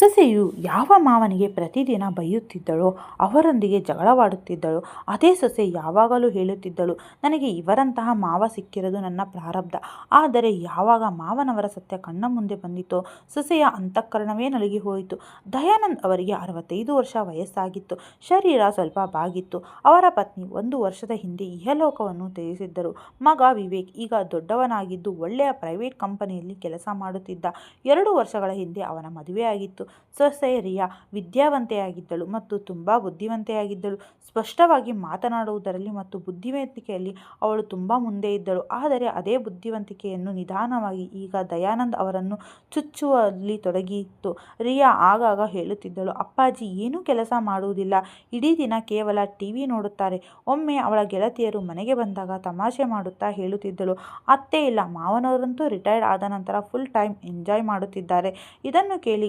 ಸೊಸೆಯು ಯಾವ ಮಾವನಿಗೆ ಪ್ರತಿದಿನ ಬೈಯುತ್ತಿದ್ದಳೋ ಅವರೊಂದಿಗೆ ಜಗಳವಾಡುತ್ತಿದ್ದಳು. ಅದೇ ಸೊಸೆ ಯಾವಾಗಲೂ ಹೇಳುತ್ತಿದ್ದಳು, ನನಗೆ ಇವರಂತಹ ಮಾವ ಸಿಕ್ಕಿರೋದು ನನ್ನ ಪ್ರಾರಬ್ಧ. ಆದರೆ ಯಾವಾಗ ಮಾವನವರ ಸತ್ಯ ಕಣ್ಣ ಮುಂದೆ ಬಂದಿತೋ, ಸೊಸೆಯ ಅಂತಃಕರಣವೇ ನಲುಗಿ ಹೋಯಿತು. ದಯಾನಂದ್ ಅವರಿಗೆ ಅರವತ್ತೈದು ವರ್ಷ ವಯಸ್ಸಾಗಿತ್ತು. ಶರೀರ ಸ್ವಲ್ಪ ಬಾಗಿತ್ತು. ಅವರ ಪತ್ನಿ ಒಂದು ವರ್ಷದ ಹಿಂದೆ ಇಹಲೋಕವನ್ನು ತ್ಯಜಿಸಿದ್ದರು. ಮಗ ವಿವೇಕ್ ಈಗ ದೊಡ್ಡವನಾಗಿದ್ದು ಒಳ್ಳೆಯ ಪ್ರೈವೇಟ್ ಕಂಪನಿಯಲ್ಲಿ ಕೆಲಸ ಮಾಡುತ್ತಿದ್ದ. ಎರಡು ವರ್ಷಗಳ ಹಿಂದೆ ಅವನ ಮದುವೆಯಾಗಿತ್ತು. ಸೊಸೆ ರಿಯಾ ವಿದ್ಯಾವಂತೆಯಾಗಿದ್ದಳು ಮತ್ತು ತುಂಬ ಬುದ್ಧಿವಂತೆಯಾಗಿದ್ದಳು. ಸ್ಪಷ್ಟವಾಗಿ ಮಾತನಾಡುವುದರಲ್ಲಿ ಮತ್ತು ಬುದ್ಧಿವಂತಿಕೆಯಲ್ಲಿ ಅವಳು ತುಂಬ ಮುಂದೆ ಇದ್ದಳು. ಆದರೆ ಅದೇ ಬುದ್ಧಿವಂತಿಕೆಯನ್ನು ನಿಧಾನವಾಗಿ ಈಗ ದಯಾನಂದ್ ಅವರನ್ನು ಚುಚ್ಚುವಲ್ಲಿ ತೊಡಗಿತ್ತು. ರಿಯಾ ಆಗಾಗ ಹೇಳುತ್ತಿದ್ದಳು, ಅಪ್ಪಾಜಿ, ಏನೂ ಕೆಲಸ ಮಾಡುವುದಿಲ್ಲ. ಇಡೀ ದಿನ ಕೇವಲ ಟಿವಿ ನೋಡುತ್ತಾರೆ. ಒಮ್ಮೆ ಅವಳ ಗೆಳತಿಯರು ಮನೆಗೆ ಬಂದಾಗ ತಮಾಷೆ ಮಾಡುತ್ತಾ ಹೇಳುತ್ತಿದ್ದಳು, ಅತ್ತೆ ಇಲ್ಲ, ಮಾವನವರಂತೂ ರಿಟೈರ್ಡ್ ಆದ ನಂತರ ಫುಲ್ ಟೈಮ್ ಎಂಜಾಯ್ ಮಾಡುತ್ತಿದ್ದಾರೆ. ಇದನ್ನು ಕೇಳಿ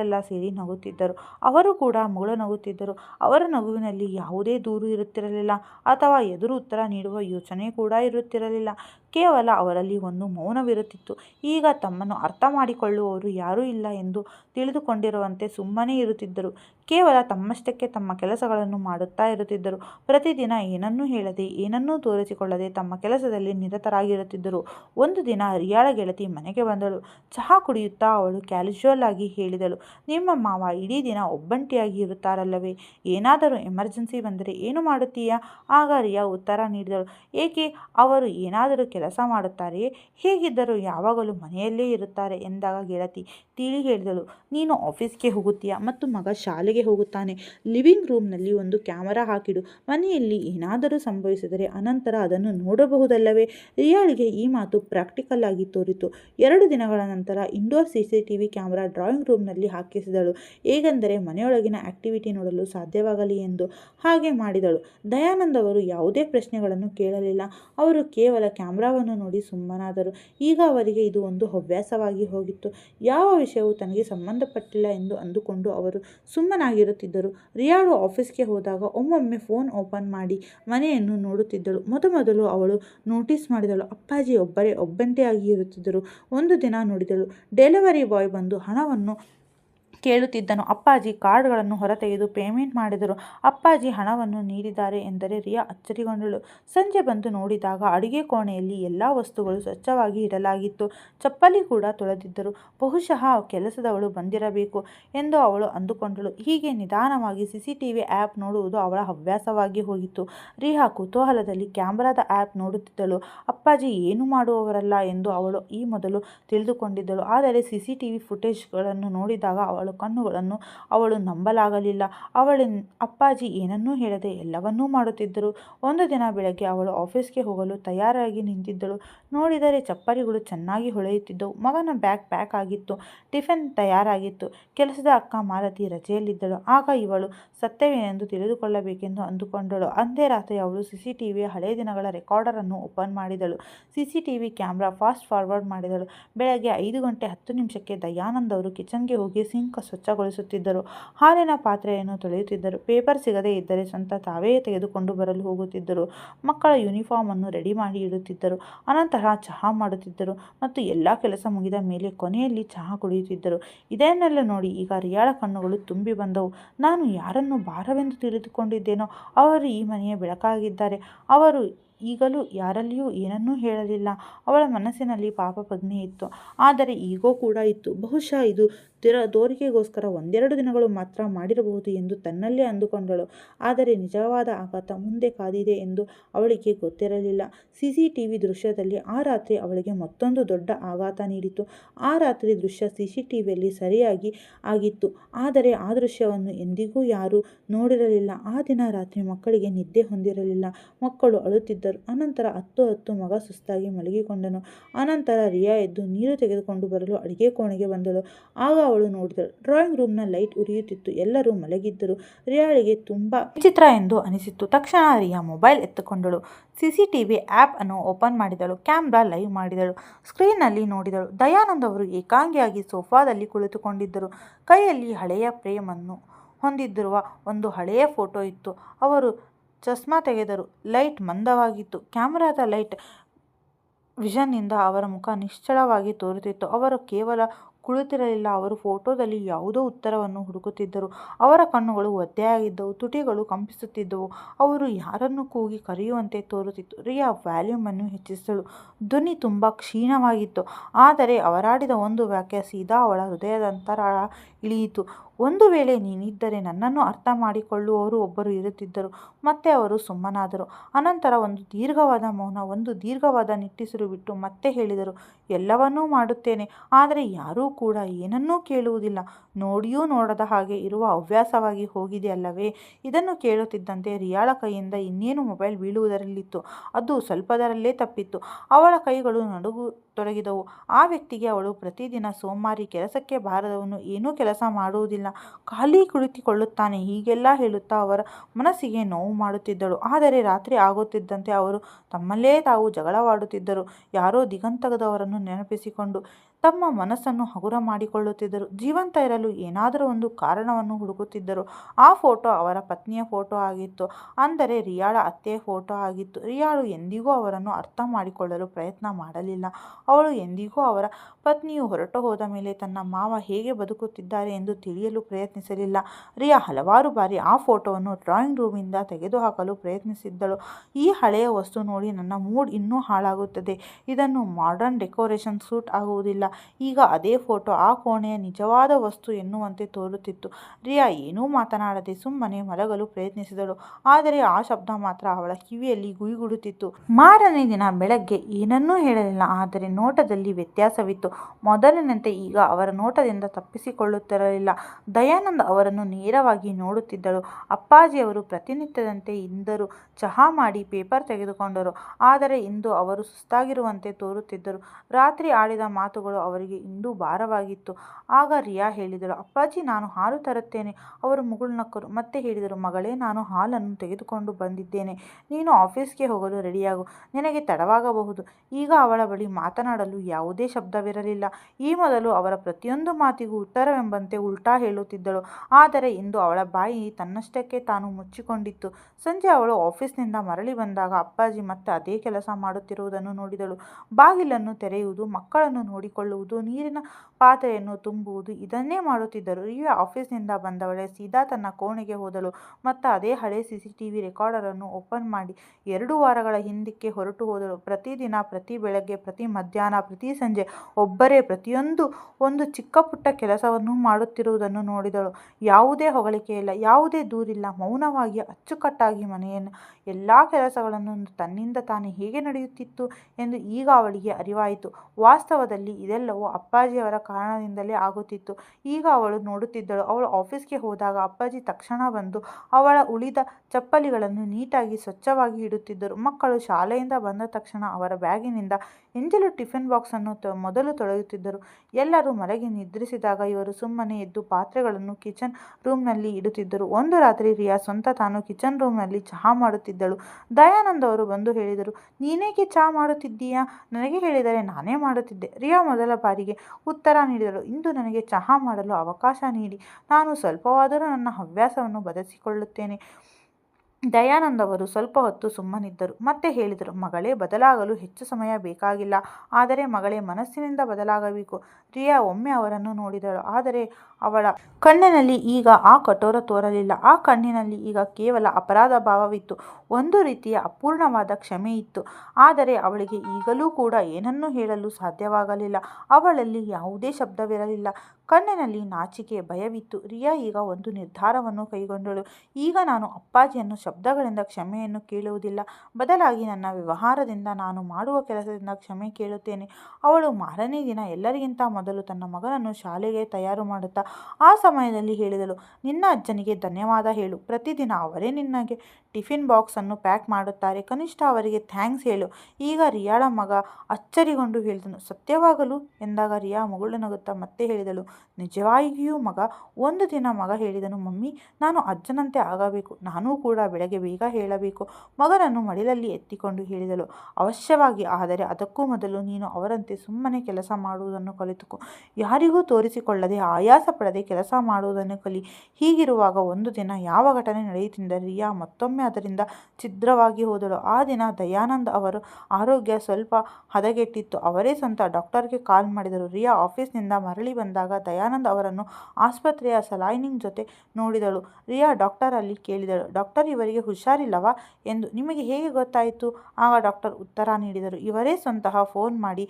ಗೆಳತಿಯರೆಲ್ಲ ಸೇರಿ ನಗುತ್ತಿದ್ದರು. ಅವರು ಕೂಡ ಮಗಳು ನಗುತ್ತಿದ್ದರು. ಅವರ ನಗುವಿನಲ್ಲಿ ಯಾವುದೇ ದೂರು ಇರುತ್ತಿರಲಿಲ್ಲ ಅಥವಾ ಎದುರು ಉತ್ತರ ನೀಡುವ ಯೋಚನೆ ಕೂಡ ಇರುತ್ತಿರಲಿಲ್ಲ. ಕೇವಲ ಅವರಲ್ಲಿ ಒಂದು ಮೌನವಿರುತ್ತಿತ್ತು. ಈಗ ತಮ್ಮನ್ನು ಅರ್ಥ ಮಾಡಿಕೊಳ್ಳುವವರು ಯಾರೂ ಇಲ್ಲ ಎಂದು ತಿಳಿದುಕೊಂಡಿರುವಂತೆ ಸುಮ್ಮನೆ ಇರುತ್ತಿದ್ದರು. ಕೇವಲ ತಮ್ಮಷ್ಟಕ್ಕೆ ತಮ್ಮ ಕೆಲಸಗಳನ್ನು ಮಾಡುತ್ತಾ ಇರುತ್ತಿದ್ದರು. ಪ್ರತಿದಿನ ಏನನ್ನೂ ಹೇಳದೆ, ಏನನ್ನೂ ತೋರಿಸಿಕೊಳ್ಳದೆ ತಮ್ಮ ಕೆಲಸದಲ್ಲಿ ನಿರತರಾಗಿರುತ್ತಿದ್ದರು. ಒಂದು ದಿನ ರಿಯಾಳ ಗೆಳತಿ ಮನೆಗೆ ಬಂದಳು. ಚಹಾ ಕುಡಿಯುತ್ತಾ ಅವಳು ಕ್ಯಾಶುಯಲ್ ಆಗಿ ಹೇಳಿದಳು, ನಿಮ್ಮ ಮಾವ ಇಡೀ ದಿನ ಒಬ್ಬಂಟಿಯಾಗಿ ಇರುತ್ತಾರಲ್ಲವೇ? ಏನಾದರೂ ಎಮರ್ಜೆನ್ಸಿ ಬಂದರೆ ಏನು ಮಾಡುತ್ತೀಯಾ? ಆಗ ರಿಯಾ ಉತ್ತರ ನೀಡಿದಳು, ಏಕೆ? ಅವರು ಏನಾದರೂ ಕೆಲಸ ಮಾಡುತ್ತಾರೆಯೇ ಹೇಗಿದ್ದರೂ ಯಾವಾಗಲೂ ಮನೆಯಲ್ಲೇ ಇರುತ್ತಾರೆ ಎಂದಾಗ ಗೆಳತಿ ತಿಳಿ ಹೇಳಿದಳು. ನೀನು ಆಫೀಸ್ಗೆ ಹೋಗುತ್ತೀಯ? ಮತ್ತು ಮಗ ಶಾಲೆಗೆ ಹೋಗುತ್ತಾನೆ. ಲಿವಿಂಗ್ ರೂಮ್ನಲ್ಲಿ ಒಂದು ಕ್ಯಾಮರಾ ಹಾಕಿಡು. ಮನೆಯಲ್ಲಿ ಏನಾದರೂ ಸಂಭವಿಸಿದರೆ ಅನಂತರ ಅದನ್ನು ನೋಡಬಹುದಲ್ಲವೇ? ರಿಯಾಳಿಗೆ ಈ ಮಾತು ಪ್ರಾಕ್ಟಿಕಲ್ ಆಗಿ ತೋರಿತು. ಎರಡು ದಿನಗಳ ನಂತರ indoor C C T V camera drawing ರೂಮ್ನಲ್ಲಿ ಹಾಕಿಸಿದಳು. ಹೇಗೆಂದರೆ ಮನೆಯೊಳಗಿನ ಆಕ್ಟಿವಿಟಿ ನೋಡಲು ಸಾಧ್ಯವಾಗಲಿ ಎಂದು ಹಾಗೆ ಮಾಡಿದಳು. ದಯಾನಂದ್ ಅವರು ಯಾವುದೇ ಪ್ರಶ್ನೆಗಳನ್ನು ಕೇಳಲಿಲ್ಲ. ಅವರು ಕೇವಲ ಕ್ಯಾಮ್ರಾವನ್ನು ನೋಡಿ ಸುಮ್ಮನಾದರು. ಈಗ ಅವರಿಗೆ ಇದು ಒಂದು ಹವ್ಯಾಸವಾಗಿ ಹೋಗಿತ್ತು. ಯಾವ ವಿಷಯವು ತನಗೆ ಸಂಬಂಧಪಟ್ಟಿಲ್ಲ ಎಂದು ಅಂದುಕೊಂಡು ಅವರು ಸುಮ್ಮನಾಗಿರುತ್ತಿದ್ದರು. ರಿಯಾಳು ಆಫೀಸ್ಗೆ ಹೋದಾಗ ಒಮ್ಮೊಮ್ಮೆ ಫೋನ್ ಓಪನ್ ಮಾಡಿ ಮನೆಯನ್ನು ನೋಡುತ್ತಿದ್ದಳು. ಮೊದಮೊದಲು ಅವಳು ನೋಟಿಸ್ ಮಾಡಿದಳು. ಅಪ್ಪಾಜಿ ಒಬ್ಬರೇ ಒಬ್ಬಂಟಿಯಾಗಿ ಇರುತ್ತಿದ್ದರು ಒಂದು ದಿನ ನೋಡಿದಳು. ಡೆಲಿವರಿ ಬಾಯ್ ಬಂದು ಹಣವನ್ನು ಕೇಳುತ್ತಿದ್ದನು. ಅಪ್ಪಾಜಿ ಕಾರ್ಡ್ಗಳನ್ನು ಹೊರತೆಗೆದು ಪೇಮೆಂಟ್ ಮಾಡಿದರು. ಅಪ್ಪಾಜಿ ಹಣವನ್ನು ನೀಡಿದ್ದಾರೆ ಎಂದರೆ ರಿಯಾ ಅಚ್ಚರಿಗೊಂಡಳು. ಸಂಜೆ ಬಂದು ನೋಡಿದಾಗ ಅಡುಗೆ ಕೋಣೆಯಲ್ಲಿ ಎಲ್ಲ ವಸ್ತುಗಳು ಸ್ವಚ್ಛವಾಗಿ ಇಡಲಾಗಿತ್ತು. ಚಪ್ಪಲಿ ಕೂಡ ತೊಳೆದಿದ್ದರು. ಬಹುಶಃ ಕೆಲಸದವಳು ಬಂದಿರಬೇಕು ಎಂದು ಅವಳು ಅಂದುಕೊಂಡಳು. ಹೀಗೆ ನಿಧಾನವಾಗಿ ಸಿಸಿಟಿವಿ ಆ್ಯಪ್ ನೋಡುವುದು ಅವಳ ಹವ್ಯಾಸವಾಗಿ ಹೋಗಿತ್ತು. ರಿಯಾ ಕುತೂಹಲದಲ್ಲಿ ಕ್ಯಾಮ್ರಾದ ಆ್ಯಪ್ ನೋಡುತ್ತಿದ್ದಳು. ಅಪ್ಪಾಜಿ ಏನು ಮಾಡುವವರಲ್ಲ ಎಂದು ಅವಳು ಈ ಮೊದಲು ತಿಳಿದುಕೊಂಡಿದ್ದಳು. ಆದರೆ ಸಿಸಿಟಿವಿ ಫುಟೇಜ್ಗಳನ್ನು ನೋಡಿದಾಗ ಅವಳ ಕಣ್ಣುಗಳನ್ನು ಅವಳು ನಂಬಲಾಗಲಿಲ್ಲ. ಅವಳ ಅಪ್ಪಾಜಿ ಏನನ್ನೂ ಹೇಳದೆ ಎಲ್ಲವನ್ನೂ ಮಾಡುತ್ತಿದ್ದರು. ಒಂದು ದಿನ ಬೆಳಗ್ಗೆ ಅವಳು ಆಫೀಸ್ಗೆ ಹೋಗಲು ತಯಾರಾಗಿ ನಿಂತಿದ್ದಳು. ನೋಡಿದರೆ ಚಪ್ಪರಿಗಳು ಚೆನ್ನಾಗಿ ಹೊಳೆಯುತ್ತಿದ್ದವು. ಮಗನ ಬ್ಯಾಗ್ ಪ್ಯಾಕ್ ಆಗಿತ್ತು. ಟಿಫಿನ್ ತಯಾರಾಗಿತ್ತು. ಕೆಲಸದ ಅಕ್ಕ ಮಾಲತಿ ರಜೆಯಲ್ಲಿದ್ದಳು. ಆಗ ಇವಳು ಸತ್ಯವೇನೆಂದು ತಿಳಿದುಕೊಳ್ಳಬೇಕೆಂದು ಅಂದುಕೊಂಡಳು. ಅಂದೇ ರಾತ್ರಿ ಅವಳು ಸಿಸಿಟಿವಿಯ ಹಳೆಯ ದಿನಗಳ ರೆಕಾರ್ಡರನ್ನು ಓಪನ್ ಮಾಡಿದಳು. ಸಿಸಿಟಿವಿ ಕ್ಯಾಮ್ರಾ ಫಾಸ್ಟ್ ಫಾರ್ವರ್ಡ್ ಮಾಡಿದಳು. ಬೆಳಗ್ಗೆ ಐದು ಗಂಟೆ ಹತ್ತು ನಿಮಿಷಕ್ಕೆ ದಯಾನಂದ್ ಅವರು ಕಿಚನ್ಗೆ ಹೋಗಿ ಸಿಂಕ್ ಸ್ವಚ್ಛಗೊಳಿಸುತ್ತಿದ್ದರು. ಹಾಲಿನ ಪಾತ್ರೆಯನ್ನು ತೊಳೆಯುತ್ತಿದ್ದರು. ಪೇಪರ್ ಸಿಗದೇ ಇದ್ದರೆ ಸ್ವಂತ ತಾವೇ ತೆಗೆದುಕೊಂಡು ಬರಲು ಹೋಗುತ್ತಿದ್ದರು. ಮಕ್ಕಳ ಯೂನಿಫಾರ್ಮ್ ಅನ್ನು ರೆಡಿ ಮಾಡಿ ಇಡುತ್ತಿದ್ದರು. ಅನಂತರ ಚಹಾ ಮಾಡುತ್ತಿದ್ದರು ಮತ್ತು ಎಲ್ಲ ಕೆಲಸ ಮುಗಿದ ಮೇಲೆ ಕೊನೆಯಲ್ಲಿ ಚಹಾ ಕುಡಿಯುತ್ತಿದ್ದರು. ಇದನ್ನೆಲ್ಲ ನೋಡಿ ಈಗ ರಿಯಾಳ ಕಣ್ಣುಗಳು ತುಂಬಿ ಬಂದವು. ನಾನು ಯಾರನ್ನು ಭಾರವೆಂದು ತಿಳಿದುಕೊಂಡಿದ್ದೇನೋ ಅವರು ಈ ಮನೆಯ ಬೆಳಕಾಗಿದ್ದಾರೆ. ಅವರು ಈಗಲೂ ಯಾರಲ್ಲಿಯೂ ಏನನ್ನೂ ಹೇಳಲಿಲ್ಲ. ಅವಳ ಮನಸ್ಸಿನಲ್ಲಿ ಪಾಪ ಪ್ರಜ್ಞೆ ಇತ್ತು. ಆದರೆ ಈಗೋ ಕೂಡ ಇತ್ತು. ಬಹುಶಃ ಇದು ತಿರ ತೋರಿಕೆಗೋಸ್ಕರ ಒಂದೆರಡು ದಿನಗಳು ಮಾತ್ರ ಮಾಡಿರಬಹುದು ಎಂದು ತನ್ನಲ್ಲೇ ಅಂದುಕೊಂಡಳು. ಆದರೆ ನಿಜವಾದ ಆಘಾತ ಮುಂದೆ ಕಾದಿದೆ ಎಂದು ಅವಳಿಗೆ ಗೊತ್ತಿರಲಿಲ್ಲ. ಸಿ ಸಿ ಟಿ ವಿ ದೃಶ್ಯದಲ್ಲಿ ಆ ರಾತ್ರಿ ಅವಳಿಗೆ ಮತ್ತೊಂದು ದೊಡ್ಡ ಆಘಾತ ನೀಡಿತು. ಆ ರಾತ್ರಿ ದೃಶ್ಯ ಸಿ ಸಿ ಟಿ ಸರಿಯಾಗಿ ಆಗಿತ್ತು. ಆದರೆ ಆ ದೃಶ್ಯವನ್ನು ಎಂದಿಗೂ ಯಾರೂ ನೋಡಿರಲಿಲ್ಲ. ಆ ದಿನ ರಾತ್ರಿ ಮಕ್ಕಳಿಗೆ ನಿದ್ದೆ ಹೊಂದಿರಲಿಲ್ಲ. ಮಕ್ಕಳು ಅಳುತ್ತಿದ್ದರು. ಅನಂತರ ಹತ್ತು ಹತ್ತು ಮಗ ಸುಸ್ತಾಗಿ ಮಲಗಿಕೊಂಡನು. ಅನಂತರ ರಿಯಾ ಎದ್ದು ನೀರು ತೆಗೆದುಕೊಂಡು ಬರಲು ಅಡುಗೆ ಕೋಣೆಗೆ ಬಂದಳು. ಆಗ ಅವಳು ನೋಡಿದಳು. Drawing ರೂಮ್ನ light ಉರಿಯುತ್ತಿತ್ತು. ಎಲ್ಲರೂ ಮಲಗಿದ್ದರು. ರಿಯಾಳಿಗೆ ತುಂಬ ವಿಚಿತ್ರ ಎಂದು ಅನಿಸಿತ್ತು. ತಕ್ಷಣ ರಿಯಾ ಮೊಬೈಲ್ ಎತ್ತುಕೊಂಡಳು. ಸಿಸಿಟಿವಿ ಆ್ಯಪ್ ಅನ್ನು ಓಪನ್ ಮಾಡಿದಳು. ಕ್ಯಾಮ್ರಾ ಲೈವ್ ಮಾಡಿದಳು. ಸ್ಕ್ರೀನ್ನಲ್ಲಿ ನೋಡಿದಳು. ದಯಾನಂದ್ ಅವರು ಏಕಾಂಗಿಯಾಗಿ ಸೋಫಾದಲ್ಲಿ ಕುಳಿತುಕೊಂಡಿದ್ದರು. ಕೈಯಲ್ಲಿ ಹಳೆಯ ಫ್ರೇಮನ್ನು ಹೊಂದಿದ್ದಿರುವ ಒಂದು ಹಳೆಯ ಫೋಟೋ ಇತ್ತು. ಅವರು ಚಸ್ಮಾ ತೆಗೆದರು. ಲೈಟ್ ಮಂದವಾಗಿತ್ತು. ಕ್ಯಾಮರಾದ ಲೈಟ್ ವಿಷನ್ನಿಂದ ಅವರ ಮುಖ ನಿಶ್ಚಳವಾಗಿ ತೋರುತ್ತಿತ್ತು. ಅವರು ಕೇವಲ ಕುಳಿತಿರಲಿಲ್ಲ. ಅವರು ಫೋಟೋದಲ್ಲಿ ಯಾವುದೋ ಉತ್ತರವನ್ನು ಹುಡುಕುತ್ತಿದ್ದರು. ಅವರ ಕಣ್ಣುಗಳು ಒದ್ದೆಯಾಗಿದ್ದವು, ತುಟಿಗಳು ಕಂಪಿಸುತ್ತಿದ್ದವು. ಅವರು ಯಾರನ್ನು ಕೂಗಿ ಕರೆಯುವಂತೆ ತೋರುತ್ತಿತ್ತು? ರಿಯಾ ವ್ಯಾಲ್ಯೂಮನ್ನು ಹೆಚ್ಚಿಸಿದಳು. ಧ್ವನಿ ತುಂಬ ಕ್ಷೀಣವಾಗಿತ್ತು, ಆದರೆ ಅವರಾಡಿದ ಒಂದು ವಾಕ್ಯ ಸೀದಾ ಅವಳ ಹೃದಯದಂತರ ಇಳಿಯಿತು. ಒಂದು ವೇಳೆ ನೀನಿದ್ದರೆ ನನ್ನನ್ನು ಅರ್ಥ ಮಾಡಿಕೊಳ್ಳುವವರು ಒಬ್ಬರು ಇರುತ್ತಿದ್ದರು, ಮತ್ತೆ ಅವರು ಸುಮ್ಮನಾದರು. ಅನಂತರ ಒಂದು ದೀರ್ಘವಾದ ಮೌನ, ಒಂದು ದೀರ್ಘವಾದ ನಿಟ್ಟಿಸಿರು ಬಿಟ್ಟು ಮತ್ತೆ ಹೇಳಿದರು, ಎಲ್ಲವನ್ನೂ ಮಾಡುತ್ತೇನೆ, ಆದರೆ ಯಾರೂ ಕೂಡ ಏನನ್ನೂ ಕೇಳುವುದಿಲ್ಲ. ನೋಡಿಯೂ ನೋಡದ ಹಾಗೆ ಇರುವ ಹವ್ಯಾಸವಾಗಿ ಹೋಗಿದೆ ಅಲ್ಲವೇ? ಇದನ್ನು ಕೇಳುತ್ತಿದ್ದಂತೆ ರಿಯಾಳ ಕೈಯಿಂದ ಇನ್ನೇನು ಮೊಬೈಲ್ ಬೀಳುವುದರಲ್ಲಿತ್ತು? ಅದು ಸ್ವಲ್ಪದರಲ್ಲೇ ತಪ್ಪಿತ್ತು. ಅವಳ ಕೈಗಳು ನಡುಗತೊಡಗಿದವು ಆ ವ್ಯಕ್ತಿಗೆ ಅವಳು ಪ್ರತಿದಿನ ಸೋಮಾರಿ ಕೆಲಸಕ್ಕೆ ಬಾರದವನು ಏನೂ ಕೆಲಸ ಮಾಡುವುದಿಲ್ಲ. ಖಾಲಿ ಕುಳಿತುಕೊಳ್ಳುತ್ತಾನೆ. ಹೀಗೆಲ್ಲ ಹೇಳುತ್ತಾ ಅವರ ಮನಸ್ಸಿಗೆ ನೋವು ಮಾಡುತ್ತಿದ್ದಳು. ಆದರೆ ರಾತ್ರಿ ಆಗುತ್ತಿದ್ದಂತೆ ಅವರು ತಮ್ಮಲ್ಲೇ ತಾವು ಜಗಳವಾಡುತ್ತಿದ್ದರು. ಯಾರೋ ದಿಗಂತಗದವರನ್ನು ನೆನಪಿಸಿಕೊಂಡು ತಮ್ಮ ಮನಸ್ಸನ್ನು ಹಗುರ ಮಾಡಿಕೊಳ್ಳುತ್ತಿದ್ದರು. ಜೀವಂತ ಇರಲು ಏನಾದರೂ ಒಂದು ಕಾರಣವನ್ನು ಹುಡುಕುತ್ತಿದ್ದರು. ಆ ಫೋಟೋ ಅವರ ಪತ್ನಿಯ ಫೋಟೋ ಆಗಿತ್ತು. ಅಂದರೆ ರಿಯಾಳ ಅತ್ತೆಯ ಫೋಟೋ ಆಗಿತ್ತು. ರಿಯಾಳು ಎಂದಿಗೂ ಅವರನ್ನು ಅರ್ಥ ಮಾಡಿಕೊಳ್ಳಲು ಪ್ರಯತ್ನ ಮಾಡಲಿಲ್ಲ. ಅವಳು ಎಂದಿಗೂ ಅವರ ಪತ್ನಿಯು ಹೊರಟು ಹೋದ ಮೇಲೆ ತನ್ನ ಮಾವ ಹೇಗೆ ಬದುಕುತ್ತಿದ್ದಾರೆ ಎಂದು ತಿಳಿಯಲು ಪ್ರಯತ್ನಿಸಲಿಲ್ಲ. ರಿಯಾ ಹಲವಾರು ಬಾರಿ ಆ ಫೋಟೋವನ್ನು ಡ್ರಾಯಿಂಗ್ ರೂಮಿಂದ ತೆಗೆದುಹಾಕಲು ಪ್ರಯತ್ನಿಸಿದ್ದಳು. ಈ ಹಳೆಯ ವಸ್ತು ನೋಡಿ ನನ್ನ ಮೂಡ್ ಇನ್ನೂ ಹಾಳಾಗುತ್ತದೆ. ಇದನ್ನು ಮಾಡರ್ನ್ ಡೆಕೋರೇಷನ್ ಸೂಟ್ ಆಗುವುದಿಲ್ಲ. ಈಗ ಅದೇ ಫೋಟೋ ಆ ಕೋಣೆಯ ನಿಜವಾದ ವಸ್ತು ಎನ್ನುವಂತೆ ತೋರುತ್ತಿತ್ತು. ರಿಯಾ ಏನೂ ಮಾತನಾಡದೆ ಸುಮ್ಮನೆ ಮಲಗಲು ಪ್ರಯತ್ನಿಸಿದಳು. ಆದರೆ ಆ ಶಬ್ದ ಮಾತ್ರ ಅವಳ ಕಿವಿಯಲ್ಲಿ ಗುಯಿಗುಡುತ್ತಿತ್ತು. ಮಾರನೇ ದಿನ ಬೆಳಗ್ಗೆ ಏನನ್ನೂ ಹೇಳಲಿಲ್ಲ, ಆದರೆ ನೋಟದಲ್ಲಿ ವ್ಯತ್ಯಾಸವಿತ್ತು. ಮೊದಲಿನಂತೆ ಈಗ ಅವರ ನೋಟದಿಂದ ತಪ್ಪಿಸಿಕೊಳ್ಳುತ್ತಿರಲಿಲ್ಲ. ದಯಾನಂದ್ ಅವರನ್ನು ನೇರವಾಗಿ ನೋಡುತ್ತಿದ್ದಳು. ಅಪ್ಪಾಜಿಯವರು ಪ್ರತಿನಿತ್ಯದಂತೆ ಇಂದರು ಚಹಾ ಮಾಡಿ ಪೇಪರ್ ತೆಗೆದುಕೊಂಡರು. ಆದರೆ ಇಂದು ಅವರು ಸುಸ್ತಾಗಿರುವಂತೆ ತೋರುತ್ತಿದ್ದರು. ರಾತ್ರಿ ಆಡಿದ ಮಾತುಗಳು ಅವರಿಗೆ ಇಂದು ಭಾರವಾಗಿತ್ತು. ಆಗ ರಿಯಾ ಹೇಳಿದಳು, ಅಪ್ಪಾಜಿ, ನಾನು ಹಾಲು ತರುತ್ತೇನೆ. ಅವರು ಮುಗುಳ್ನಕ್ಕರು ಮತ್ತೆ ಹೇಳಿದರು, ಮಗಳೇ, ನಾನು ಹಾಲನ್ನು ತೆಗೆದುಕೊಂಡು ಬಂದಿದ್ದೇನೆ. ನೀನು ಆಫೀಸ್ಗೆ ಹೋಗಲು ರೆಡಿಯಾಗು, ನಿನಗೆ ತಡವಾಗಬಹುದು. ಈಗ ಅವಳ ಬಳಿ ಮಾತನಾಡಲು ಯಾವುದೇ ಶಬ್ದವಿರಲಿಲ್ಲ. ಈ ಮೊದಲು ಅವರ ಪ್ರತಿಯೊಂದು ಮಾತಿಗೂ ಉತ್ತರವೆಂಬಂತೆ ಉಲ್ಟಾ ಹೇಳುತ್ತಿದ್ದಳು. ಆದರೆ ಇಂದು ಅವಳ ಬಾಯಿ ತನ್ನಷ್ಟಕ್ಕೆ ತಾನು ಮುಚ್ಚಿಕೊಂಡಿತ್ತು. ಸಂಜೆ ಅವಳು ಆಫೀಸ್ನಿಂದ ಮರಳಿ ಬಂದಾಗ ಅಪ್ಪಾಜಿ ಮತ್ತೆ ಅದೇ ಕೆಲಸ ಮಾಡುತ್ತಿರುವುದನ್ನು ನೋಡಿದಳು. ಬಾಗಿಲನ್ನು ತೆರೆಯುವುದು ಮಕ್ಕಳನ್ನು ನೋಡಿಕೊಳ್ಳುವುದು ನೀರಿನ ಪಾತ್ರೆಯನ್ನು ತುಂಬುವುದು, ಇದನ್ನೇ ಮಾಡುತ್ತಿದ್ದರು. ರಿಯಾ ಆಫೀಸ್ನಿಂದ ಬಂದವಳೆ ಸೀದಾ ತನ್ನ ಕೋಣೆಗೆ ಹೋದಳು ಮತ್ತು ಅದೇ ಹಳೆ ಸಿಸಿಟಿವಿ ರೆಕಾರ್ಡರನ್ನು ಓಪನ್ ಮಾಡಿ ಎರಡು ವಾರಗಳ ಹಿಂದಕ್ಕೆ ಹೊರಟು ಹೋದಳು. ಪ್ರತಿದಿನ, ಪ್ರತಿ ಬೆಳಗ್ಗೆ, ಪ್ರತಿ ಮಧ್ಯಾಹ್ನ, ಪ್ರತಿ ಸಂಜೆ ಒಬ್ಬರೇ ಪ್ರತಿಯೊಂದು ಒಂದು ಚಿಕ್ಕ ಪುಟ್ಟ ಕೆಲಸವನ್ನು ಮಾಡುತ್ತಿರುವುದನ್ನು ನೋಡಿದಳು. ಯಾವುದೇ ಹೊಗಳಿಕೆಯಿಲ್ಲ ಯಾವುದೇ ದೂರಿಲ್ಲ ಮೌನವಾಗಿ ಅಚ್ಚುಕಟ್ಟಾಗಿ ಮನೆಯನ್ನು, ಎಲ್ಲ ಕೆಲಸಗಳನ್ನು ತನ್ನಿಂದ ತಾನೇ ಹೇಗೆ ನಡೆಯುತ್ತಿತ್ತು ಎಂದು ಈಗ ಅವಳಿಗೆ ಅರಿವಾಯಿತು. ವಾಸ್ತವದಲ್ಲಿ ಇದೆಲ್ಲವೂ ಅಪ್ಪಾಜಿಯವರ ಕಾರಣದಿಂದಲೇ ಆಗುತ್ತಿತ್ತು. ಈಗ ಅವಳು ನೋಡುತ್ತಿದ್ದಳು. ಅವಳು ಆಫೀಸ್ಗೆ ಹೋದಾಗ ಅಪ್ಪಾಜಿ ತಕ್ಷಣ ಬಂದು ಅವಳ ಉಳಿದ ಚಪ್ಪಲಿಗಳನ್ನು ನೀಟಾಗಿ ಸ್ವಚ್ಛವಾಗಿ ಇಡುತ್ತಿದ್ದರು. ಮಕ್ಕಳು ಶಾಲೆಯಿಂದ ಬಂದ ತಕ್ಷಣ ಅವರ ಬ್ಯಾಗಿನಿಂದ ಎಂಜಲು ಟಿಫಿನ್ ಬಾಕ್ಸನ್ನು ಅನ್ನು ಮೊದಲು ತೊಳೆಯುತ್ತಿದ್ದರು. ಎಲ್ಲರೂ ಮಲಗಿ ನಿದ್ರಿಸಿದಾಗ ಇವರು ಸುಮ್ಮನೆ ಎದ್ದು ಪಾತ್ರೆಗಳನ್ನು ಕಿಚನ್ ರೂಮ್ನಲ್ಲಿ ಇಡುತ್ತಿದ್ದರು. ಒಂದು ರಾತ್ರಿ ರಿಯಾ ಸ್ವಂತ ತಾನು ಕಿಚನ್ ರೂಮ್ನಲ್ಲಿ ಚಹಾ ಮಾಡುತ್ತಿದ್ದಳು. ದಯಾನಂದ್ ಅವರು ಬಂದು ಹೇಳಿದರು, ನೀನೇಕೆ ಚಹಾ ಮಾಡುತ್ತಿದ್ದೀಯಾ? ನನಗೆ ಹೇಳಿದರೆ ನಾನೇ ಮಾಡುತ್ತಿದ್ದೆ. ರಿಯಾ ಮೊದಲ ಬಾರಿಗೆ ಉತ್ತರ ನೀಡಿದರು. ಇಂದು ನನಗೆ ಚಹಾ ಮಾಡಲು ಅವಕಾಶ ನೀಡಿ. ನಾನು ಸ್ವಲ್ಪವಾದರೂ ನನ್ನ ಹವ್ಯಾಸವನ್ನು ಬದಲಿಸಿಕೊಳ್ಳುತ್ತೇನೆ. ದಯಾನಂದ್ ಅವರು ಸ್ವಲ್ಪ ಹೊತ್ತು ಸುಮ್ಮನಿದ್ದರು. ಮತ್ತೆ ಹೇಳಿದರು, ಮಗಳೇ, ಬದಲಾಗಲು ಹೆಚ್ಚು ಸಮಯ ಬೇಕಾಗಿಲ್ಲ. ಆದರೆ ಮಗಳೇ, ಮನಸ್ಸಿನಿಂದ ಬದಲಾಗಬೇಕು. ರಿಯಾ ಒಮ್ಮೆ ಅವರನ್ನು ನೋಡಿದಳು. ಆದರೆ ಅವಳ ಕಣ್ಣಿನಲ್ಲಿ ಈಗ ಆ ಕಠೋರ ತೋರಲಿಲ್ಲ. ಆ ಕಣ್ಣಿನಲ್ಲಿ ಈಗ ಕೇವಲ ಅಪರಾಧ ಭಾವವಿತ್ತು. ಒಂದು ರೀತಿಯ ಅಪೂರ್ಣವಾದ ಕ್ಷಮೆ ಇತ್ತು. ಆದರೆ ಅವಳಿಗೆ ಈಗಲೂ ಕೂಡ ಏನನ್ನೂ ಹೇಳಲು ಸಾಧ್ಯವಾಗಲಿಲ್ಲ. ಅವಳಲ್ಲಿ ಯಾವುದೇ ಶಬ್ದವಿರಲಿಲ್ಲ. ಕಣ್ಣಿನಲ್ಲಿ ನಾಚಿಕೆ, ಭಯವಿತ್ತು. ರಿಯಾ ಈಗ ಒಂದು ನಿರ್ಧಾರವನ್ನು ಕೈಗೊಂಡಳು. ಈಗ ನಾನು ಅಪ್ಪಾಜಿಯನ್ನು ಶಬ್ದಗಳಿಂದ ಕ್ಷಮೆಯನ್ನು ಕೇಳುವುದಿಲ್ಲ. ಬದಲಾಗಿ ನನ್ನ ವ್ಯವಹಾರದಿಂದ ನಾನು ಮಾಡುವ ಕೆಲಸದಿಂದ ಕ್ಷಮೆ ಕೇಳುತ್ತೇನೆ. ಅವಳು ಮಾರನೇ ದಿನ ಎಲ್ಲರಿಗಿಂತ ಮೊದಲು ತನ್ನ ಮಗನನ್ನು ಶಾಲೆಗೆ ತಯಾರು ಮಾಡುತ್ತಾ ಆ ಸಮಯದಲ್ಲಿ ಹೇಳಿದಳು, ನಿನ್ನ ಅಜ್ಜನಿಗೆ ಧನ್ಯವಾದ ಹೇಳು. ಪ್ರತಿದಿನ ಅವರೇ ನಿನಗೆ ಟಿಫಿನ್ ಬಾಕ್ಸನ್ನು ಪ್ಯಾಕ್ ಮಾಡುತ್ತಾರೆ. ಕನಿಷ್ಠ ಅವರಿಗೆ ಥ್ಯಾಂಕ್ಸ್ ಹೇಳು. ಈಗ ರಿಯಾಳ ಮಗ ಅಚ್ಚರಿಗೊಂಡು ಹೇಳಿದನು, ಸತ್ಯವಾಗಲು? ಎಂದಾಗ ರಿಯಾ ಮುಗುಳು ನಗುತ್ತಾ ಮತ್ತೆ ಹೇಳಿದಳು ನಿಜವಾಗಿಯೂ ಮಗ, ಒಂದು ದಿನ ಮಗ ಹೇಳಿದನು, ಮಮ್ಮಿ, ನಾನು ಅಜ್ಜನಂತೆ ಆಗಬೇಕು. ನಾನೂ ಕೂಡ ಬೆಳಗ್ಗೆ ಬೇಗ ಹೇಳಬೇಕು. ಮಗನನ್ನು ಮಡಿಲಲ್ಲಿ ಎತ್ತಿಕೊಂಡು ಹೇಳಿದಳು. ಅವಶ್ಯವಾಗಿ ಆದರೆ ಅದಕ್ಕೂ ಮೊದಲು ನೀನು ಅವರಂತೆ ಸುಮ್ಮನೆ ಕೆಲಸ ಮಾಡುವುದನ್ನು ಕಲಿತುಕೊ. ಯಾರಿಗೂ ತೋರಿಸಿಕೊಳ್ಳದೆ ಆಯಾಸ ಪಡದೆ ಕೆಲಸ ಮಾಡುವುದನ್ನು ಕಲಿ. ಹೀಗಿರುವಾಗ ಒಂದು ದಿನ ಯಾವ ಘಟನೆ ನಡೆಯುತ್ತಿದ್ದ ರಿಯಾ ಮತ್ತೊಮ್ಮೆ ಅದರಿಂದ ಛಿದ್ರವಾಗಿ ಹೋದಳು. ಆ ದಿನ ದಯಾನಂದ್ ಅವರು ಆರೋಗ್ಯ ಸ್ವಲ್ಪ ಹದಗೆಟ್ಟಿತ್ತು. ಅವರೇ ಸ್ವಂತ ಡಾಕ್ಟರ್ಗೆ ಕಾಲ್ ಮಾಡಿದರು. ರಿಯಾ ಆಫೀಸ್ನಿಂದ ಮರಳಿ ಬಂದಾಗ ದಯಾನಂದ್ ಅವರನ್ನು ಆಸ್ಪತ್ರೆಯ ಸಲೈನಿಂಗ್ ಜೊತೆ ನೋಡಿದಳು. ರಿಯಾ ಡಾಕ್ಟರ್ ಅಲ್ಲಿ ಕೇಳಿದಳು. ಡಾಕ್ಟರ್, ಇವರಿಗೆ ಹುಷಾರಿಲ್ಲವಾ? ಎಂದು. ನಿಮಗೆ ಹೇಗೆ ಗೊತ್ತಾಯಿತು? ಆಗ ಡಾಕ್ಟರ್ ಉತ್ತರ ನೀಡಿದರು. ಇವರೇ ಸ್ವತಃ ಫೋನ್ ಮಾಡಿ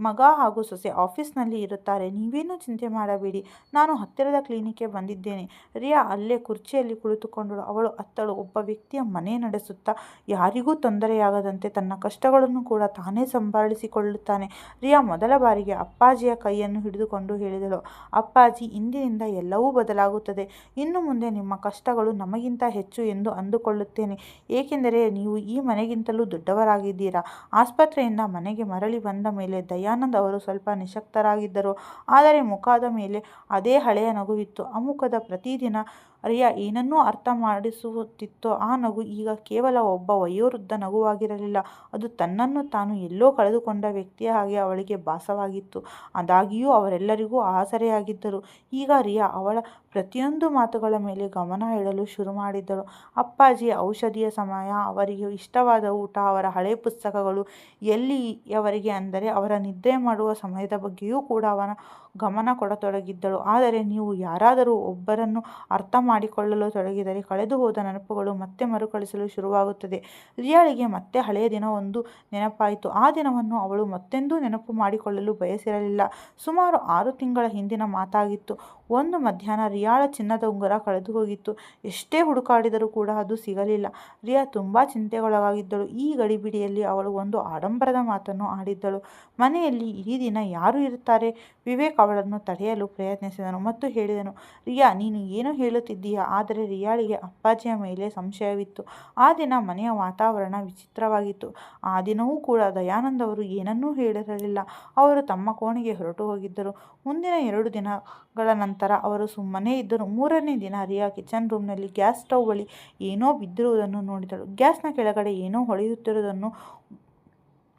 ಮಗ ಹಾಗೂ ಸೊಸೆ ಆಫೀಸ್ನಲ್ಲಿ ಇರುತ್ತಾರೆ. ನೀವೇನೂ ಚಿಂತೆ ಮಾಡಬೇಡಿ. ನಾನು ಹತ್ತಿರದ ಕ್ಲಿನಿಕ್ಗೆ ಬಂದಿದ್ದೇನೆ. ರಿಯಾ ಅಲ್ಲೇ ಕುರ್ಚಿಯಲ್ಲಿ ಕುಳಿತುಕೊಂಡಳು. ಅವಳು ಅತ್ತಳು. ಒಬ್ಬ ವ್ಯಕ್ತಿಯ ಮನೆ ನಡೆಸುತ್ತಾ ಯಾರಿಗೂ ತೊಂದರೆಯಾಗದಂತೆ ತನ್ನ ಕಷ್ಟಗಳನ್ನು ಕೂಡ ತಾನೇ ಸಂಭಾಳಿಸಿಕೊಳ್ಳುತ್ತಾನೆ. ರಿಯಾ ಮೊದಲ ಬಾರಿಗೆ ಅಪ್ಪಾಜಿಯ ಕೈಯನ್ನು ಹಿಡಿದುಕೊಂಡು ಹೇಳಿದಳು. ಅಪ್ಪಾಜಿ, ಇಂದಿನಿಂದ ಎಲ್ಲವೂ ಬದಲಾಗುತ್ತದೆ. ಇನ್ನು ಮುಂದೆ ನಿಮ್ಮ ಕಷ್ಟಗಳು ನಮಗಿಂತ ಹೆಚ್ಚು ಎಂದು ಅಂದುಕೊಳ್ಳುತ್ತೇನೆ. ಏಕೆಂದರೆ ನೀವು ಈ ಮನೆಗಿಂತಲೂ ದೊಡ್ಡವರಾಗಿದ್ದೀರಾ? ಆಸ್ಪತ್ರೆಯಿಂದ ಮನೆಗೆ ಮರಳಿ ಬಂದ ಮೇಲೆ ದಯಾನಂದ್ ಅವರು ಸ್ವಲ್ಪ ನಿಶಕ್ತರಾಗಿದ್ದರು. ಆದರೆ ಮುಖದ ಮೇಲೆ ಅದೇ ಹಳೆಯ ನಗುವಿತ್ತು. ಆ ಮುಖದ ಪ್ರತಿದಿನ ರಿಯಾ ಏನನ್ನೂ ಅರ್ಥ ಮಾಡಿಸುತ್ತಿತ್ತೋ ಆ ನಗು ಈಗ ಕೇವಲ ಒಬ್ಬ ವಯೋವೃದ್ಧ ನಗುವಾಗಿರಲಿಲ್ಲ. ಅದು ತನ್ನನ್ನು ತಾನು ಎಲ್ಲೋ ಕಳೆದುಕೊಂಡ ವ್ಯಕ್ತಿಯ ಹಾಗೆ ಅವಳಿಗೆ ಭಾಸವಾಗಿತ್ತು. ಅದಾಗಿಯೂ ಅವರೆಲ್ಲರಿಗೂ ಆಸರೆಯಾಗಿದ್ದರು. ಈಗ ರಿಯಾ ಅವಳ ಪ್ರತಿಯೊಂದು ಮಾತುಗಳ ಮೇಲೆ ಗಮನ ಇಡಲು ಶುರು ಮಾಡಿದ್ದಳು. ಅಪ್ಪಾಜಿ, ಔಷಧಿಯ ಸಮಯ, ಅವರಿಗೆ ಇಷ್ಟವಾದ ಊಟ, ಅವರ ಹಳೆ ಪುಸ್ತಕಗಳು ಎಲ್ಲಿಯವರಿಗೆ ಅಂದರೆ ಅವರ ನಿದ್ರೆ ಮಾಡುವ ಸಮಯದ ಬಗ್ಗೆಯೂ ಕೂಡ ಅವನ ಗಮನ ಕೊಡತೊಡಗಿದ್ದಳು. ಆದರೆ ನೀವು ಯಾರಾದರೂ ಒಬ್ಬರನ್ನು ಅರ್ಥ ಮಾಡಿಕೊಳ್ಳಲು ತೊಡಗಿದರೆ ಕಳೆದು ಹೋದ ನೆನಪುಗಳು ಮತ್ತೆ ಮರುಕಳಿಸಲು ಶುರುವಾಗುತ್ತದೆ. ರಿಯಾಳಿಗೆ ಮತ್ತೆ ಹಳೆಯ ದಿನ ಒಂದು ನೆನಪಾಯಿತು. ಆ ದಿನವನ್ನು ಅವಳು ಮತ್ತೆಂದೂ ನೆನಪು ಮಾಡಿಕೊಳ್ಳಲು ಬಯಸಿರಲಿಲ್ಲ. ಸುಮಾರು ಆರು ತಿಂಗಳ ಹಿಂದಿನ ಮಾತಾಗಿತ್ತು. ಒಂದು ಮಧ್ಯಾಹ್ನ ರಿಯಾಳ ಚಿನ್ನದ ಉಂಗುರ ಕಳೆದು ಹೋಗಿತ್ತು ಎಷ್ಟೇ ಹುಡುಕಾಡಿದರೂ ಕೂಡ ಅದು ಸಿಗಲಿಲ್ಲ. ರಿಯಾ ತುಂಬ ಚಿಂತೆಗೊಳಗಾಗಿದ್ದಳು. ಈ ಗಡಿಬಿಡಿಯಲ್ಲಿ ಅವಳು ಒಂದು ಆಡಂಬರದ ಮಾತನ್ನು ಆಡಿದ್ದಳು. ಮನೆಯಲ್ಲಿ ಇಡೀ ದಿನ ಯಾರು ಇರುತ್ತಾರೆ? ವಿವೇಕ್ ಅವಳನ್ನು ತಡೆಯಲು ಪ್ರಯತ್ನಿಸಿದನು ಮತ್ತು ಹೇಳಿದನು, ರಿಯಾ, ನೀನು ಏನು ಹೇಳುತ್ತಿದ್ದೀಯಾ? ಆದರೆ ರಿಯಾಳಿಗೆ ಅಪ್ಪಾಜಿಯ ಮೇಲೆ ಸಂಶಯವಿತ್ತು. ಆ ದಿನ ಮನೆಯ ವಾತಾವರಣ ವಿಚಿತ್ರವಾಗಿತ್ತು. ಆ ದಿನವೂ ಕೂಡ ದಯಾನಂದ್ ಅವರು ಏನನ್ನೂ ಹೇಳಿರಲಿಲ್ಲ ಅವರು ತಮ್ಮ ಕೋಣೆಗೆ ಹೊರಟು ಹೋಗಿದ್ದರು. ಮುಂದಿನ ಎರಡು ದಿನಗಳ ನಂತರ ಅವರು ಸುಮ್ಮನೆ ಇದ್ದರು. ಮೂರನೇ ದಿನ ರಿಯಾ ಕಿಚನ್ ರೂಮ್ನಲ್ಲಿ ಗ್ಯಾಸ್ ಸ್ಟವ್ ಬಳಿ ಏನೋ ಬಿದ್ದಿರುವುದನ್ನು ನೋಡಿದಳು. ಗ್ಯಾಸ್ನ ಕೆಳಗಡೆ ಏನೋ ಹೊಳೆಯುತ್ತಿರುವುದನ್ನು